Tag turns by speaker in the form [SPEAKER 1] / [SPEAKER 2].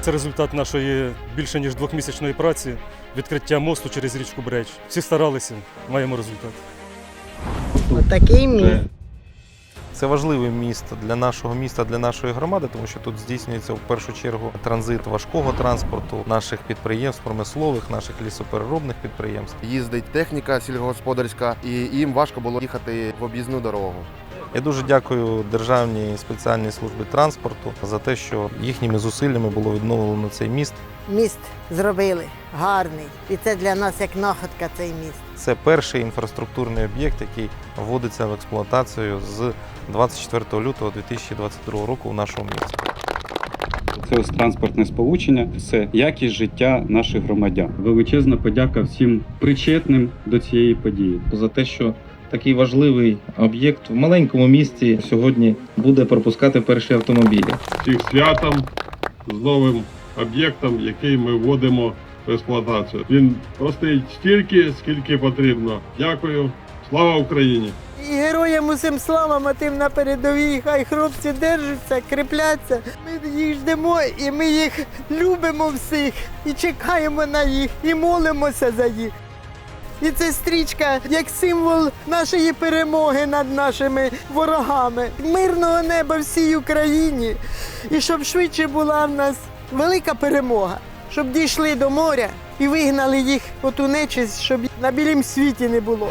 [SPEAKER 1] Це результат нашої більше ніж двохмісячної праці, відкриття мосту через річку Бреч. Всі старалися, маємо результат.
[SPEAKER 2] Отакий міст.
[SPEAKER 3] Це важливий міст для нашого міста, для нашої громади, тому що тут здійснюється в першу чергу транзит важкого транспорту, наших підприємств, промислових, наших лісопереробних підприємств.
[SPEAKER 4] Їздить техніка сільгосподарська, і їм важко було їхати в об'їзну дорогу.
[SPEAKER 3] Я дуже дякую Державній спеціальній службі транспорту за те, що їхніми зусиллями було відновлено цей міст.
[SPEAKER 2] Міст зробили гарний. І це для нас як находка цей міст.
[SPEAKER 3] Це перший інфраструктурний об'єкт, який вводиться в експлуатацію з 24 лютого 2022 року в нашому місті.
[SPEAKER 5] Це ось транспортне сполучення, це якість життя наших громадян. Величезна подяка всім причетним до цієї події.
[SPEAKER 6] за те, що такий важливий об'єкт в маленькому місті сьогодні буде пропускати перші автомобілі.
[SPEAKER 7] всіх святом з новим об'єктом, який ми вводимо в експлуатацію. Він простоїть стільки, скільки потрібно. Дякую. Слава Україні!
[SPEAKER 2] І героям усім славам, а тим на передовій, хай хлопці держаться, кріпляться. Ми їх ждемо і ми їх любимо всіх, і чекаємо на їх, і молимося за їх. І це стрічка як символ нашої перемоги над нашими ворогами, мирного неба всій Україні. І щоб швидше була в нас велика перемога, щоб дійшли до моря і вигнали їх оту нечисть, щоб на білім світі не було.